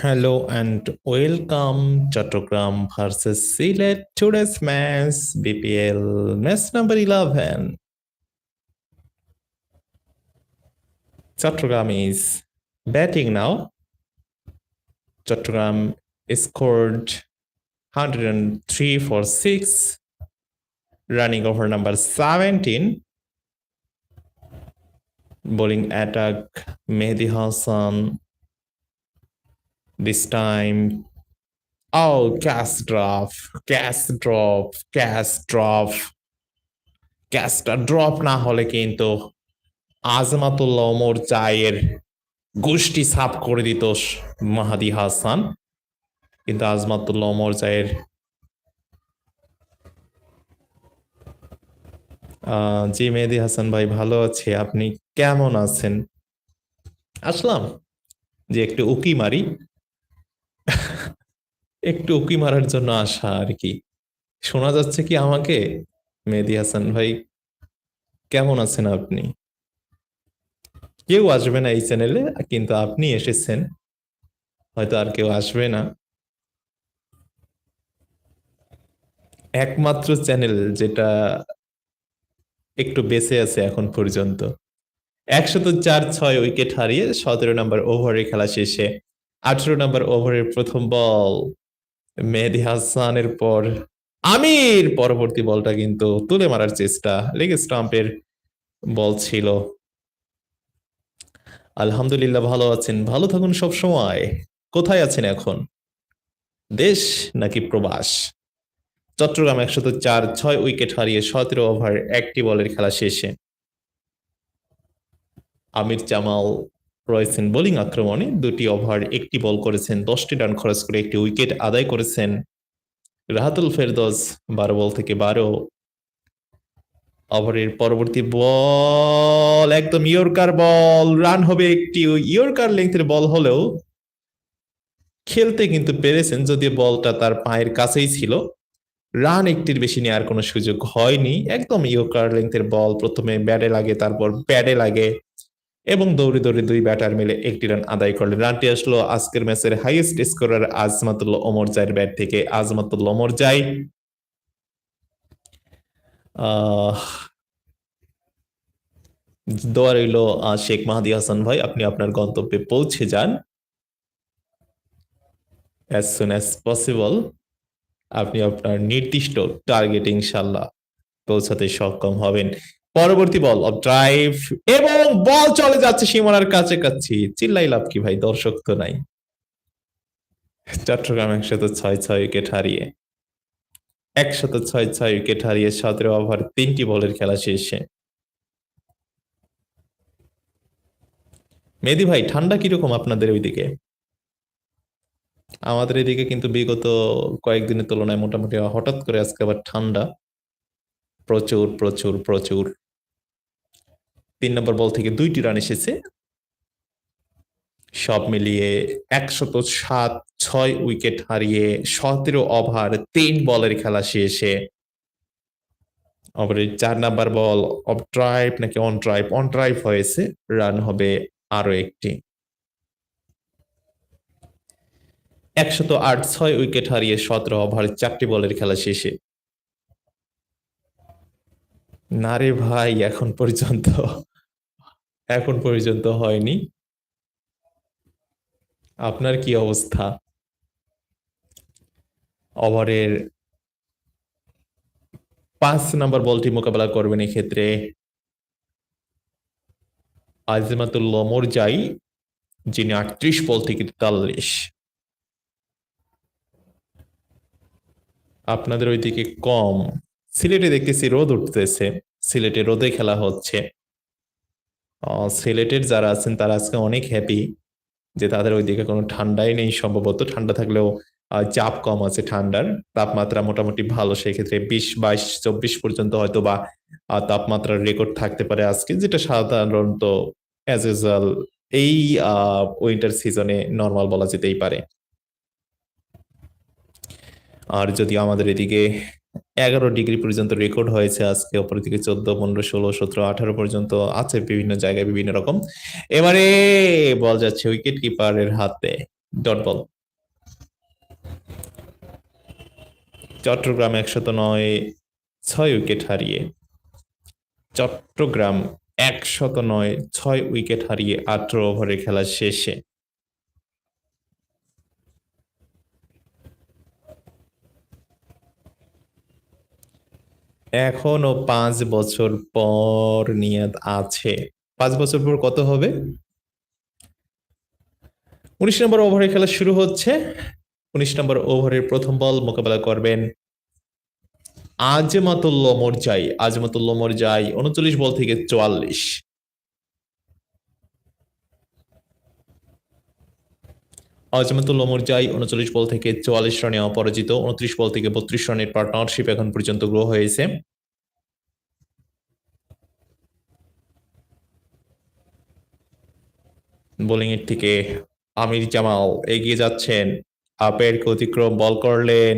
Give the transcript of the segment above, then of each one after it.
Hello and welcome Chattogram versus Silet today's match BPL match number 11 Chattogram is batting now. Chattogram scored 103 for 6 running over number 17 bowling attack Mehdi Hassan this time. Oh, gas drop. গ্যাসটা drop না হলে কিন্তু আজমাতুল্লাহ ওমর চায়ের গোষ্ঠী সাফ করে দিত মাহাদি হাসান কিন্তু আজমাতুল্লাহ ওমর চায়ের জি মেহেদি হাসান ভাই ভালো আছে আপনি কেমন আছেন আসলাম যে একটু উকি মারি একটু উকি মারার জন্য আসা আর কি। শোনা যাচ্ছে কি আমাকে? মেহেদি হাসান ভাই, কেমন আছেন আপনি? কেউ আসবে না এই চ্যানেলে কিন্তু আপনি এসেছেন। হয়তো আর কেউ আসবে না। একমাত্র চ্যানেল যেটা একটু বেঁচে আছে এখন পর্যন্ত। একশত চার ছয় উইকেট হারিয়ে সতেরো নম্বর ওভারে খেলা শেষে। আঠারো নম্বর ওভারের প্রথম বল মেহেদি হাসানের পর আমির। পরবর্তী বলটা কিন্তু তুলে মারার চেষ্টা, লেগ স্টাম্পের বল ছিল। আলহামদুলিল্লাহ ভালো আছেন, ভালো থাকুন সব সময়। কোথায় আছেন এখন? দেশ নাকি প্রবাস? চট্টগ্রাম একশত চার, ছয় উইকেট হারিয়ে সতেরো ওভার, একটি বলের খেলা শেষে। আমির জামাল রয়েছেন বোলিং আক্রমণে দুটি ওভার, একটি বল করেছেন, দশটি রান খরচ করে একটি উইকেট আদায় করেছেন রাহাতুল ফেরদোস, বারো বল থেকে বারো ওভারের পরবর্তী বল, একদম ইয়র্কার বল, রান হবে একটি ইয়র্কার লেন্থের বল হলেও খেলতে কিন্তু পেরেছেন, যদিও বলটা তার পায়ের কাছেই ছিল। রান একটির বেশি নেওয়ার কোনো সুযোগ হয়নি, একদম ইয়র্কার লেন্থের বল, প্রথমে ব্যাটে লাগে, তারপর ব্যাটে লাগে। এবং দৌড়ে দৌড়ে দুই ব্যাটার মিলে একটি রান আদায় করলেন। রানটি আসলো আজকের ম্যাচের হাইয়েস্ট স্কোরার আজমাতুল্লাহ ওমর জাইয়ের ব্যাট থেকে। আজমাতুল্লাহ ওমর জাই আহ, দোয়া রইল শেখ মাহাদি হাসান ভাই, আপনি আপনার গন্তব্যে পৌঁছে যান। অ্যাজ সুন অ্যাজ পসিবল আপনি আপনার নির্দিষ্ট টার্গেট ইনশাল্লাহ পৌঁছাতে সক্ষম হবেন। পরবর্তী বল অফ ড্রাইভ এবং বল চলে যাচ্ছে সীমানার কাছাকাছি। চিল্লাই লাভ কি ভাই? দর্শক তো নাই। চট্টগ্রাম একশত ছয় ছয় উইকেট হারিয়ে, একশত ছয় ছয় উইকেট হারিয়ে সতেরো ওভার, তিনটি বলের খেলা শেষে। মেদি ভাই, ঠান্ডা কীরকম আপনাদের ওইদিকে? আমাদের এদিকে কিন্তু বিগত কয়েকদিনের তুলনায় মোটামুটি হঠাৎ করে আজকে আবার ঠান্ডা। প্রচুর প্রচুর প্রচুর। তিন নম্বর বল থেকে দুইটি রান এসেছে। সব মিলিয়ে একশত সাত, ছয় উইকেট হারিয়ে সতেরো ওভার, তিন বলের খেলা শেষে। ওভারের চার নাম্বার বল অফ ড্রাইভ নাকি অন ড্রাইভ অন ড্রাইভ হয়েছে, রান হবে আরও একটি। একশত আট, ছয় উইকেট হারিয়ে সতেরো ওভার, চারটি বলের খেলা শেষে। না রে ভাই, এখন পর্যন্ত এখন পর্যন্ত হয়নি। আপনার কি অবস্থা? ওভারের পাঁচ নাম্বার বলটি মোকাবেলা করবেন এক্ষেত্রে। আজিমাতুল্লাহ মোরজাই, যিনি আটত্রিশ বল থেকে তেতাল্লিশ। আপনাদের ওইদিকে কম। সিলেটে দেখতেছি রোদ উঠতেছে। সিলেটে রোদে খেলা হচ্ছে। সিলেটের যারা আছেন, তারা আজকে অনেক হ্যাপি যে তাদের ওইদিকে কোনো ঠান্ডাই নেই। সম্ভবত ঠান্ডা থাকলেও চাপ কম আছে ঠান্ডার। তাপমাত্রা মোটামুটি ভালো, সেক্ষেত্রে বিশ, বাইশ, চব্বিশ পর্যন্ত হয়তো বা তাপমাত্রার রেকর্ড থাকতে পারে আজকে, যেটা সাধারণত অ্যাজ ইউজুয়াল এই উইন্টার সিজনে নর্মাল বলা যেতেই পারে। আর যদি আমাদের এদিকে এগারো ডিগ্রি পর্যন্ত রেকর্ড হয়েছে আজকে, অপরদিকে চোদ্দ, পনেরো, ষোলো, সতেরো, আঠারো পর্যন্ত আছে বিভিন্ন জায়গায় বিভিন্ন রকম। এবারে বল যাচ্ছে উইকেট কিপারের হাতে ডট বল চট্টগ্রাম একশত নয়, ছয় উইকেট হারিয়ে। চট্টগ্রাম একশত নয়, ছয় উইকেট হারিয়ে আঠারো ওভারের খেলা শেষে। এখনও পাঁচ বছর পর নিয়াদ আছে। পাঁচ বছর পর কত হবে? উনিশ নম্বর ওভারের খেলা শুরু হচ্ছে। উনিশ নম্বর ওভারের প্রথম বল মোকাবেলা করবেন আজমাতুল্লাহ মরজাই। আজমাতুল্লাহ মরজাই, উনচল্লিশ বল থেকে চুয়াল্লিশ। আজমাতুল্লাহ মরজাই উনচল্লিশ বল থেকে চুয়াল্লিশ রানে অপরাজিত, উনত্রিশ বল থেকে বত্রিশ রানের পার্টনারশিপ এখন পর্যন্ত গ্রো হয়েছে। বোলিং এর থেকে আমির জামাল এগিয়ে যাচ্ছেন। আম্পায়ারকে অতিক্রম বল করলেন।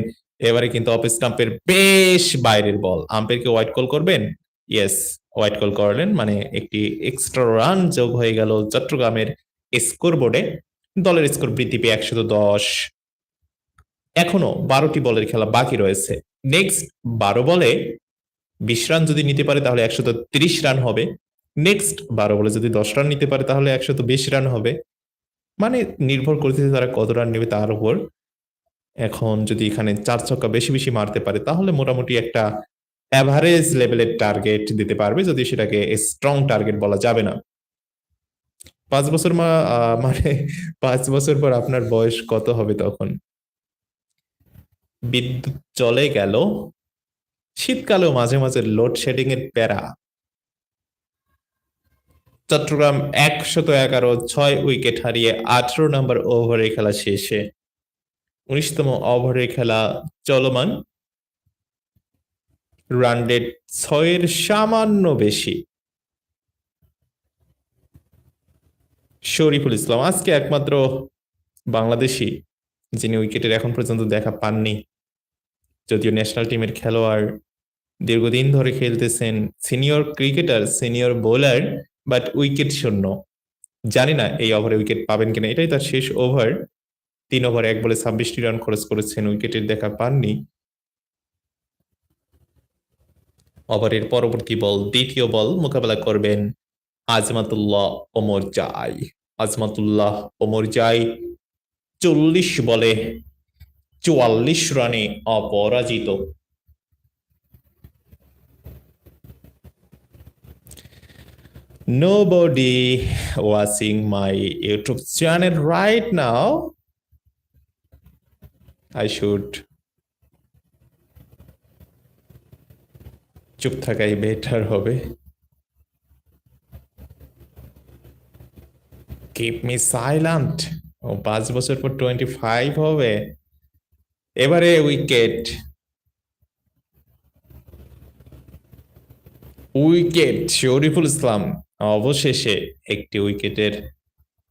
এবারে কিন্তু অফ স্টাম্পের বেশ বাইরের বল। আম্পের আম্পায়ারকে হোয়াইট কল করবেন? ইয়েস হোয়াইট কল করলেন। মানে একটি এক্সট্রা রান যোগ হয়ে গেল চট্টগ্রামের স্কোর বোর্ডে দলের স্কোর বৃদ্ধি পেয়ে একশত দশ। এখনও বারোটি বলের খেলা বাকি রয়েছে। নেক্সট বারো বলে বিশ রান যদি নিতে পারে তাহলে একশত তিরিশ রান হবে। নেক্সট বারো বলে যদি দশ রান নিতে পারে তাহলে একশত বিশ রান হবে। মানে নির্ভর করতেছে তারা কত রান নেবে তার উপর। এখন যদি এখানে চার ছক্কা বেশি বেশি মারতে পারে তাহলে মোটামুটি একটা অ্যাভারেজ লেভেলের টার্গেট দিতে পারবে। যদি সেটাকে স্ট্রং টার্গেট বলা যাবে না। পাঁচ বছর মা মানে পাঁচ বছর পর আপনার বয়স কত হবে তখন? বিদ্যুৎ চলে গেল, শীতকালেও মাঝে মাঝে লোডশেডিং এর প্যারা। চট্টগ্রাম একশত এগারো, ছয় উইকেট হারিয়ে আঠারো নম্বর ওভারে খেলা শেষে। উনিশতম ওভারে খেলা চলমান। রান রেট ছয়ের সামান্য বেশি। শরীফুল ইসলাম। আজকে একমাত্র বাংলাদেশি যিনি উইকেটের এখন পর্যন্ত দেখা পাননি, যদিও ন্যাশনাল টিমের খেলোয়াড়, দীর্ঘদিন ধরে খেলতেছেন, senior cricketer, senior bowler, but wicket শূন্য। জানি না এই ওভারে উইকেট পাবেন কিনা, এটাই তার শেষ ওভার। তিন ওভার এক বলে ছাব্বিশটি রান খরচ করেছেন, উইকেটের দেখা পাননি। ওভারের পরবর্তী বল, দ্বিতীয় বল মোকাবেলা করবেন আজমাতুল্লাহ ওমর জাই আজমাতুল্লাহ ওমর জাই চল্লিশ বলে, চুয়াল্লিশ রানে অপরাজিত Nobody watching my YouTube channel right now. I should চুপ থাকাই বেটার হবে কিপ মি সাইলেন্ট ও পাঁচ বছর পর টোয়েন্টি ফাইভ হবে। এবারে উইকেট উইকেট শরীফুল ইসলাম অবশেষে একটি উইকেটের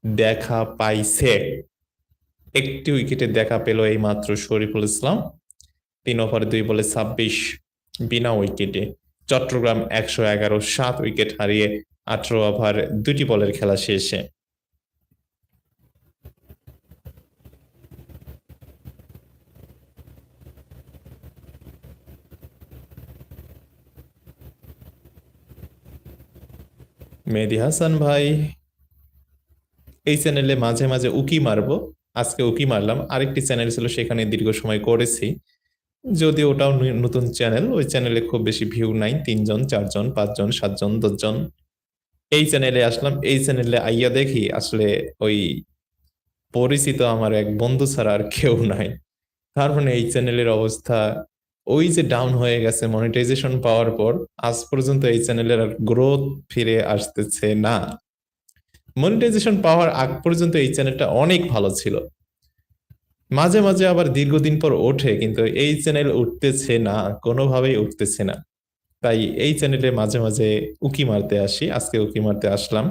দেখা পাইছে। একটি উইকেটের দেখা পেল এই মাত্র শরীফুল ইসলাম তিন ওভার দুই বলে ছাব্বিশ বিনা উইকেটে চট্টগ্রাম একশো এগারো, সাত উইকেট হারিয়ে আঠারো ওভার দুটি বলের খেলা শেষে। মেহেদি হাসান ভাই। এই চ্যানেলে মাঝে মাঝে উকি মারবো। আজকে উকি মারলাম। আরেকটি চ্যানেল ছিল, সেখানে দীর্ঘ সময় করেছি। যদি ওটাও নতুন চ্যানেল ওই চ্যানেলে খুব বেশি ভিউ নাই। তিনজন, চারজন, পাঁচজন, সাতজন, দশজন। এই চ্যানেলে আসলাম। এই চ্যানেলে আইয়া দেখি, আসলে ওই পরিচিত আমার এক বন্ধু ছাড়া আর কেউ নাই। তার মানে এই চ্যানেলের অবস্থা ওই যে ডাউন হয়ে গেছে মনিটাইজেশন পাওয়ার পর, আজ পর্যন্ত এই চ্যানেলের আর গ্রোথ ফিরে আসতেছে না। মনিটাইজেশন পাওয়ার আগ পর্যন্ত এই চ্যানেলটা অনেক ভালো ছিল। মাঝে মাঝে আবার দীর্ঘদিন পর ওঠে, কিন্তু এই চ্যানেল উঠতেছে না, কোনোভাবেই উঠতেছে না। তাই এই চ্যানেলে মাঝে মাঝে উকি মারতে আসি, আজকে উকি মারতে আসলাম।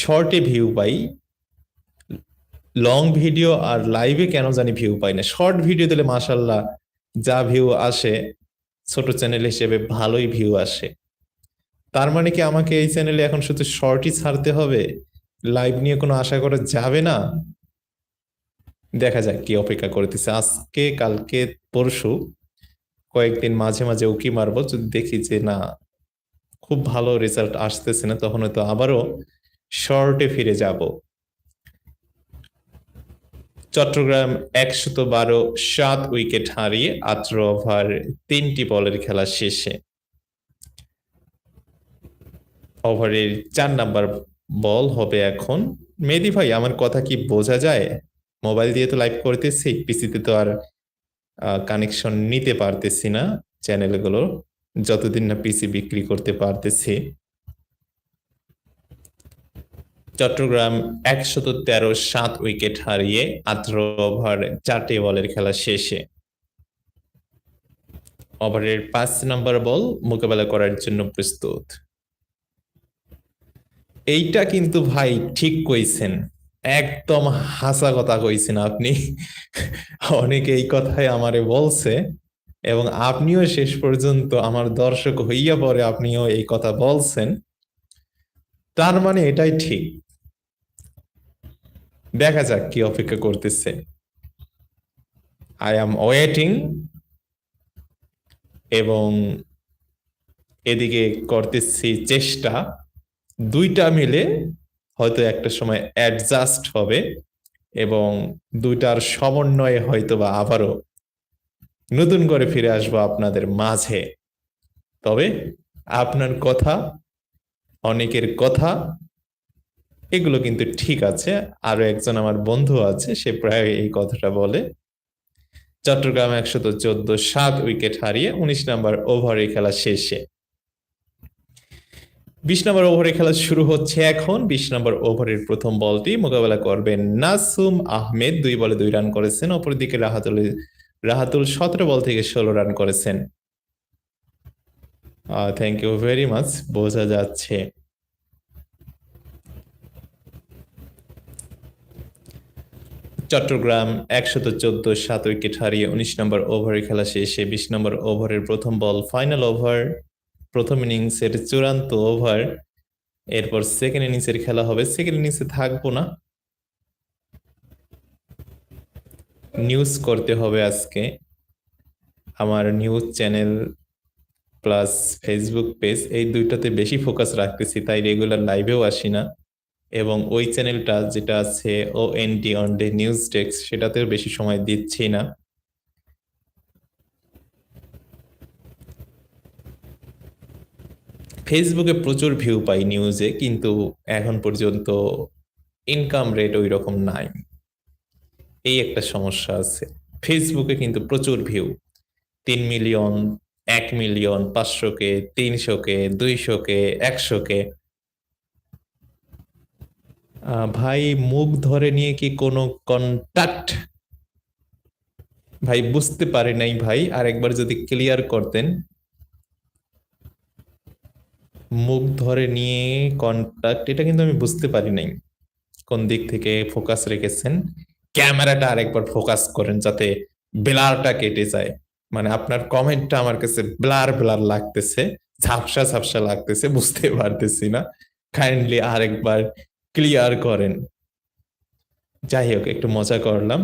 শর্টে ভিউ পাই। লং ভিডিও আর লাইভে কেন জানি ভিউ পাই না। শর্ট ভিডিও দিলে মাসাল্লাহ যা ভিউ আসে, ছোট চ্যানেল হিসেবে ভালোই ভিউ আসে। তার মানে কি আমাকে এই চ্যানেলে এখন শুধু শর্টই ছাড়তে হবে? লাইভ নিয়ে কোনো আশা করা যাবে না? দেখা যাক কি অপেক্ষা করতেছে। আজকে, কালকে, পরশু কয়েকদিন মাঝে মাঝে উকি মারবো। যদি দেখি যে না, খুব ভালো রেজাল্ট আসতেছে না, তখন হয়তো আবারও শর্টে ফিরে যাব। চট্টগ্রাম একশত বারো, সাত উইকেট হারিয়ে আঠারো ওভার, তিনটি বলের খেলা শেষে। ওভারের চার নাম্বার বল হবে এখন। মেদি ভাই, আমার কথা কি বোঝা যায়? মোবাইল দিয়ে তো লাইভ করতেছি পিসিতে তো আর কানেকশন নিতে পারতেছি না চ্যানেলগুলো যতদিন না পিসি বিক্রি করতে পারতেছি। চট্টগ্রাম একশত তেরো সাত উইকেট হারিয়ে আঠারো ওভার, চারটি বলের খেলা শেষে। ওভারের পাঁচ নম্বর বল মোকাবেলা করার জন্য প্রস্তুত। এইটা কিন্তু ভাই ঠিক কইছেন। একদম হাসা কথা কইছেন আপনি। অনেকে এই কথাই আমারে বলছে এবং আপনিও শেষ পর্যন্ত আমার দর্শক হইয়া পরে আপনিও এই কথা বলছেন। তার মানে এটাই ঠিক। দেখা যাক কি অপেক্ষা করতেছে। আই এম ওয়েটিং এবং এদিকে করতেছি চেষ্টা। দুইটা মিলে হয়তো একটা সময় অ্যাডজাস্ট হবে এবং দুইটার সমন্বয়ে হয়তো বা আবারও নতুন করে ফিরে আসব আপনাদের মাঝে। তবে আপনার কথা অনেকের কথা, এগুলো কিন্তু ঠিক আছে। আরও একজন আমার বন্ধু আছে, সে প্রায় এই কথাটা বলে। চট্টগ্রাম একশত চোদ্দ সাত উইকেট হারিয়ে উনিশ নম্বর ওভারে খেলা শেষে। বিশ নম্বর ওভারে খেলা শুরু হচ্ছে এখন। বিশ নম্বর ওভারের প্রথম বলটি মোকাবেলা করবেন নাসুম আহমেদ। দুই বলে দুই রান করেছেন। অপরদিকে রাহাতুল রাহাতুল সতেরো বল থেকে ষোলো রান করেছেন। থ্যাংক ইউ ভেরি মাচ বোঝা যাচ্ছে। চট্টগ্রাম একশত চোদ্দ সাত উইকেট হারিয়ে উনিশ নম্বর ওভারে খেলা শেষে বিশ নম্বর ওভারের প্রথম বল ফাইনাল ওভার প্রথম ইনিংসের চূড়ান্ত ওভার এরপর সেকেন্ড ইনিংসের খেলা হবে। সেকেন্ড ইনিংসে থাকব না। নিউজ করতে হবে আজকে। আমার news channel plus Facebook page এই দুইটাতে বেশি ফোকাস রাখতেছি, তাই রেগুলার লাইভেও আসি না। এবং ওই চ্যানেলটা যেটা আছে O N D on day news desk সেটাতেও বেশি সময় দিচ্ছি না। ফেসবুকে প্রচুর ভিউ পাই নিউজে কিন্তু এখন পর্যন্ত ইনকাম রেট ওই রকম নাই। এই একটা সমস্যা আছে। ফেসবুকে কিন্তু প্রচুর ভিউ তিন মিলিয়ন এক মিলিয়ন পাঁচশো কে তিনশো কে দুইশো কে একশো কে ভাই মুখ ধরে নিয়ে কি কোনো কন্ট্যাক্ট ভাই বুঝতে পারি নাই ভাই আর একবার যদি ক্লিয়ার করতেন। মুখ ধরে নিয়ে কন্ট্যাক্ট এটা কিন্তু আমি বুঝতে পারি নাই। কোন দিক থেকে ফোকাস রেখেছেন? ক্যামেরাটা আরেকবার ফোকাস করেন যাতে বেলারটা কেটে যায়। মানে আপনার কমেন্টটা আমার কাছে ব্লার ব্লার লাগতেছে, ঝাপসা ঝাপসা লাগতেছে, বুঝতে পারতেছি না। কাইন্ডলি আরেকবার ক্লিয়ার করেন। যাই হোক, একটু মজা করলাম।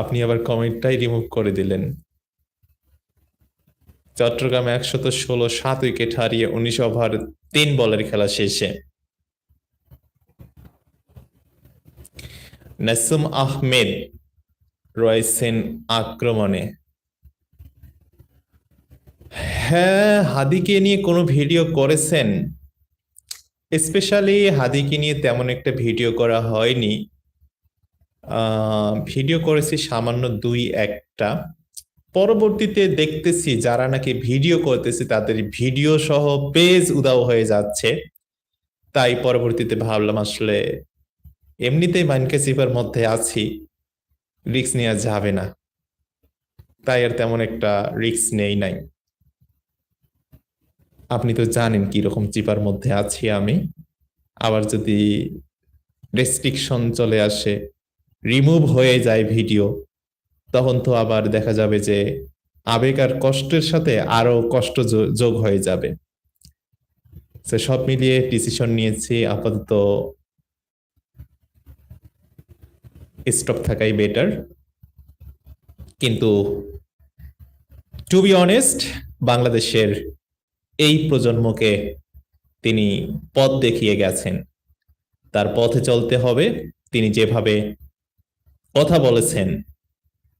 আপনি আবার কমেন্টটাই রিমুভ করে দিলেন। চট্টগ্রাম একশত ষোলো সাত উইকেট হারিয়ে উনিশ ওভার তিন বলের খেলা শেষে। নাসুম আহমেদ রয়েছেন আক্রমণে। হ্যাঁ হাদিকে নিয়ে কোনো ভিডিও করেছেন? স্পেশালি হাদিকে নিয়ে তেমন একটা ভিডিও করা হয়নি। ভিডিও করেছি সামান্য দুই একটা। পরবর্তীতে দেখতেছি যারা নাকি ভিডিও করতেছে তাদের ভিডিও সহ পেজ উদাও হয়ে যাচ্ছে। তাই পরবর্তীতে ভাবলাম আসলে এমনিতেই মাইনকে সিফার মধ্যে আছি। রিক্স নেওয়া যাবে না। তাই আর তেমন একটা রিক্স নেই নাই। আপনি তো জানেন কি রকম চিপার মধ্যে আছি আমি। আবার যদি রেস্ট্রিকশন চলে আসে রিমুভ হয়ে যায় ভিডিও তখন তো আবার দেখা যাবে যে আবেগ আর কষ্টের সাথে আরও কষ্ট যোগ হয়ে যাবে। সব মিলিয়ে ডিসিশন নিয়েছি, আপাতত স্টপ থাকাই বেটার কিন্তু টু বি অনেস্ট বাংলাদেশের এই প্রজন্মকে তিনি পথ দেখিয়ে গেছেন। তার পথে চলতে হবে। তিনি যেভাবে কথা বলেছেন,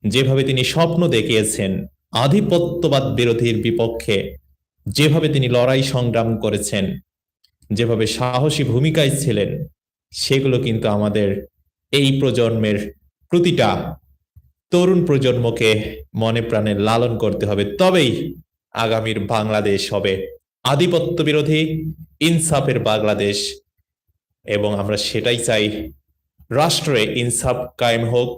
যেভাবে তিনি স্বপ্ন দেখিয়েছেন, আধিপত্যবাদ বিরোধীর বিপক্ষে, যেভাবে তিনি লড়াই সংগ্রাম করেছেন, যেভাবে সাহসী ভূমিকায় ছিলেন, সেগুলো কিন্তু আমাদের এই প্রজন্মের প্রতিটা তরুণ প্রজন্মকে মনে প্রাণে লালন করতে হবে। তবেই আগামীর বাংলাদেশ হবে আধিপত্য বিরোধী, ইনসাফের বাংলাদেশ এবং আমরা সেটাই চাই রাষ্ট্রে ইনসাফ কায়েম হোক।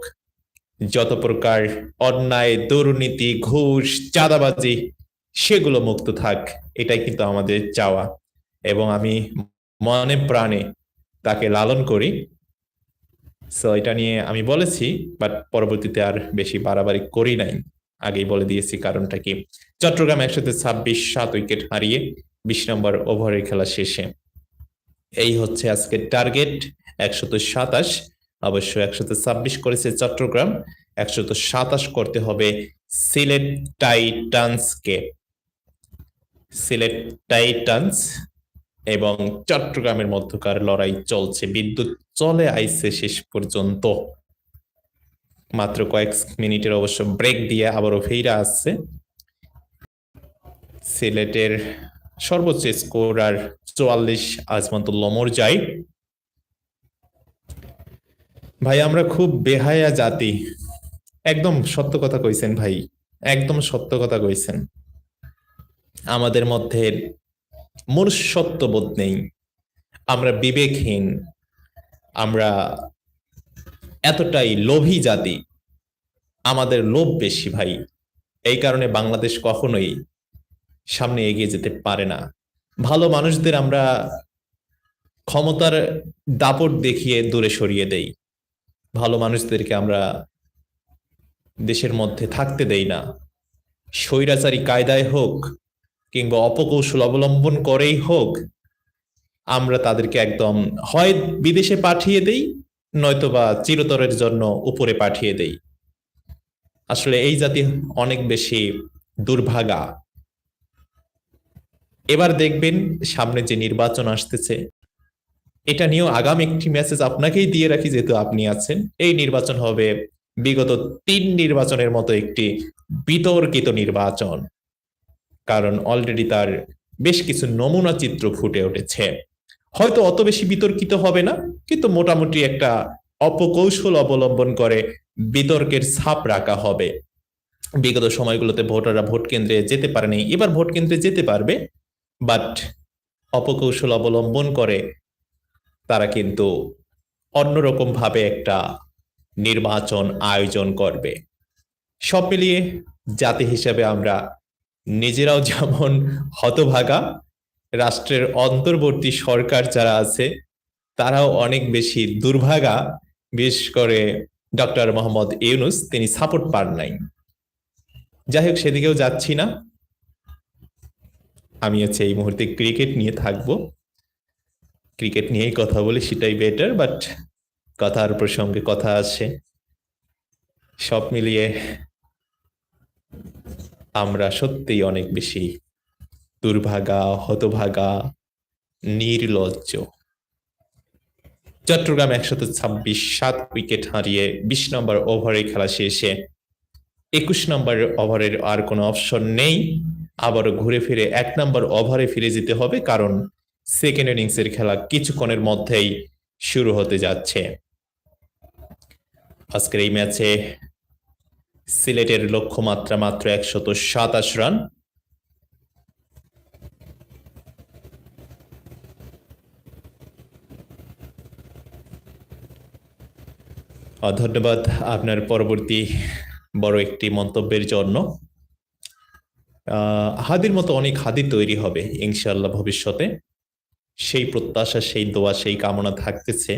যত প্রকার অন্যায়, দুর্নীতি, ঘুষ, চাঁদাবাজি, সেগুলো মুক্ত থাক, এটাই কিন্তু আমাদের চাওয়া। এবং আমি মনে প্রাণে তাকে লালন করি। সো এটা নিয়ে আমি বলেছি বাট পরবর্তীতে আর বেশি বাড়াবাড়ি করি নাই। আগেই বলে দিয়েছি কারণটা কি? চট্টগ্রাম একসাথে ছাব্বিশ সাত উইকেট হারিয়ে বিশ নম্বর ওভারের খেলা শেষে। এই হচ্ছে আজকের টার্গেট, একশত সাতাশ। অবশ্য একশত ছাব্বিশ করেছে চট্টগ্রাম, একশত সাতাশ করতে হবে সিলেট টাইটান্সকে। সিলেট টাইটান্স এবং চট্টগ্রামের মধ্যকার লড়াই চলছে। বিদ্যুৎ চলে আইছে শেষ পর্যন্ত। মাত্র কয়েক মিনিটের অবশ্য ব্রেক দিয়ে আবারও ফেরা আসছে। সিলেটের সর্বোচ্চ স্কোর আর চুয়াল্লিশ আজমতুল্লাহ মোরজাই। ভাই, আমরা খুব বেহায়া জাতি। একদম সত্য কথা কইছেন ভাই। একদম সত্য কথা কইছেন। আমাদের মধ্যে মনুষ্যত্ব বোধ নেই। আমরা বিবেকহীন, আমরা এতটাই লোভী জাতি, আমাদের লোভ বেশি ভাই। এই কারণে বাংলাদেশ কখনোই সামনে এগিয়ে যেতে পারে না। ভালো মানুষদের আমরা ক্ষমতার দাপট দেখিয়ে দূরে সরিয়ে দেই। ভালো মানুষদেরকে আমরা দেশের মধ্যে থাকতে দেই না। স্বৈরাচারী কায়দায় হোক কিংবা অপকৌশল অবলম্বন করেই হোক, আমরা তাদেরকে একদম হয় বিদেশে পাঠিয়ে দেই, নয়তোবা চিরতরের জন্য উপরে পাঠিয়ে দেই। আসলে এই জাতি অনেক বেশি দুর্ভাগা। এবার দেখবেন সামনে যে নির্বাচন আসতেছে, এটা নিয়েও আগাম একটি মেসেজ আপনাকেই দিয়ে রাখি যেহেতু আপনি আছেন। এই নির্বাচন হবে বিগত তিন নির্বাচনের মতো একটি বিতর্কিত নির্বাচন। কারণ অলরেডি তার বেশ কিছু নমুনা চিত্র ফুটে উঠেছে। হয়তো অত বেশি বিতর্কিত হবে না, কিন্তু মোটামুটি একটা অপকৌশল অবলম্বন করে বিতর্কের ছাপ রাখা হবে। বিগত সময়গুলোতে ভোটাররা ভোট কেন্দ্রে যেতে পারেনি, এবার ভোট কেন্দ্রে যেতে পারবে বাট অপকৌশল অবলম্বন করে তারা কিন্তু অন্যরকম ভাবে একটা নির্বাচন আয়োজন করবে। সব মিলিয়ে জাতি হিসেবে আমরা নিজেরাও যেমন হতভাগা রাষ্ট্রের অন্তর্বর্তী সরকার যারা আছে, তারাও অনেক বেশি দুর্ভাগা। বিশেষ করে ডক্টর মোহাম্মদ ইউনুস, তিনি সাপোর্ট পান নাই। যাই হোক, সেদিকেও যাচ্ছি না। আমি হচ্ছে এই মুহূর্তে ক্রিকেট নিয়ে থাকব। ক্রিকেট নিয়েই কথা বলি, সেটাই বেটার বাট কথার প্রসঙ্গে কথা আসে। সব মিলিয়ে আমরা সত্যিই অনেক বেশি দুর্ভাগা, হতভাগা, নির্লজ্জ। চট্টগ্রাম একশত ছাব্বিশ, সাত উইকেট হারিয়ে বিশ নম্বর ওভারে খেলা শেষে একুশ নম্বর ওভারের আর কোনো অপশন নেই। আবারও ঘুরে ফিরে এক নম্বর ওভারে ফিরে যেতে হবে, কারণ সেকেন্ড ইনিংসের খেলা কিছুক্ষণের মধ্যেই শুরু হতে যাচ্ছে। আজকের এই ম্যাচে সিলেটের লক্ষ্যমাত্রা মাত্র একশত সাতাশ রান। ধন্যবাদ আপনার পরবর্তী বড় একটি মন্তব্যের জন্য। হাদির মতো অনেক হাদি তৈরি হবে ইনশাল্লাহ ভবিষ্যতে। সেই প্রত্যাশা, সেই দোয়া, সেই কামনা থাকতেছে।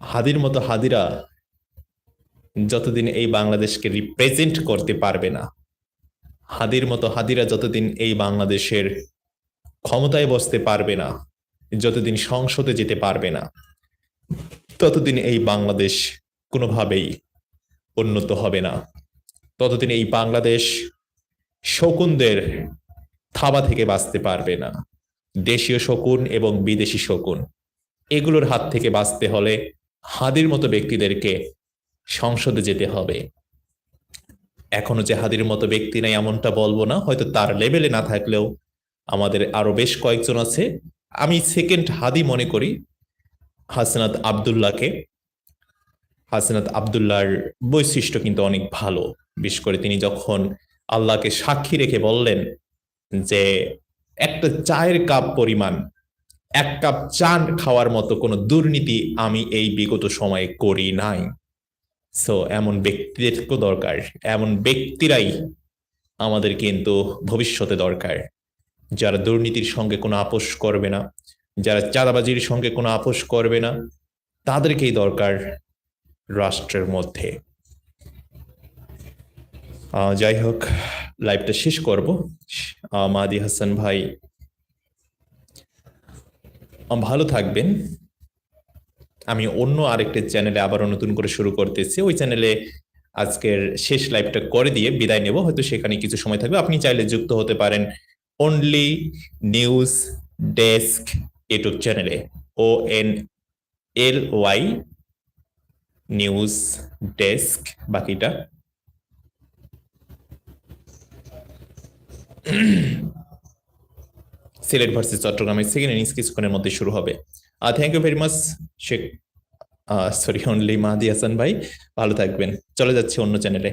হাদির মতো হাদিরা যতদিন এই বাংলাদেশকে রিপ্রেজেন্ট করতে পারবে না, হাদির মতো হাদিরা যতদিন এই বাংলাদেশের ক্ষমতায় বসতে পারবে না, যতদিন সংসদে যেতে পারবে না, ততদিন এই বাংলাদেশ কোনোভাবেই উন্নত হবে না। ততদিন এই বাংলাদেশ শকুনদের থাবা থেকে বাঁচতে পারবে না। দেশীয় শকুন এবং বিদেশি শকুন, এগুলোর হাত থেকে বাঁচতে হলে হাদির মতো ব্যক্তিদেরকে সংসদে যেতে হবে। এখনও যে হাদির মতো ব্যক্তি নাই এমনটা বলব না, হয়তো তার লেভেলে না থাকলেও আমাদের আরও বেশ কয়েকজন আছে। আমি সেকেন্ড হাদি মনে করি, হাসনাত আবদুল্লাহকে। হাসনাত আবদুল্লাহর বৈশিষ্ট্য কিন্তু অনেক ভালো, বিশেষ করে তিনি যখন আল্লাহকে সাক্ষী রেখে বললেন যে একটা চায়ের কাপ পরিমাণ, এক কাপ চা খাওয়ার মতো কোনো দুর্নীতি আমি এই বিগত সময়ে করি নাই। সো এমন ব্যক্তিদেরকেও দরকার। এমন ব্যক্তিরাই আমাদের কিন্তু ভবিষ্যতে দরকার। যারা দুর্নীতির সঙ্গে কোনো আপোষ করবে না, যারা চাঁদাবাজির সঙ্গে কোনো আপোষ করবে না, তাদেরকেই দরকার রাষ্ট্রের মধ্যে। যাই হোক লাইভটা শেষ করব। মাদি হাসান ভাই ভালো থাকবেন। আমি অন্য আরেকটা চ্যানেলে আবারও নতুন করে শুরু করতেছি। ওই চ্যানেলে আজকের শেষ লাইভটা করে দিয়ে বিদায় নেব। হয়তো সেখানে কিছু সময় থাকবে। আপনি চাইলে যুক্ত হতে পারেন অনলি নিউজ ডেস্ক ইউটিউব চ্যানেলে। O N L Y news desk বাকিটা। সিলেট ভার্সেস চট্টগ্রামের সেকেন্ড ইনিংস কিছুক্ষণের মধ্যে শুরু হবে। Thank you very much Sheikh sorry only Mahadi Hasan ভাই ভালো থাকবেন চলে যাচ্ছি অন্য চ্যানেলে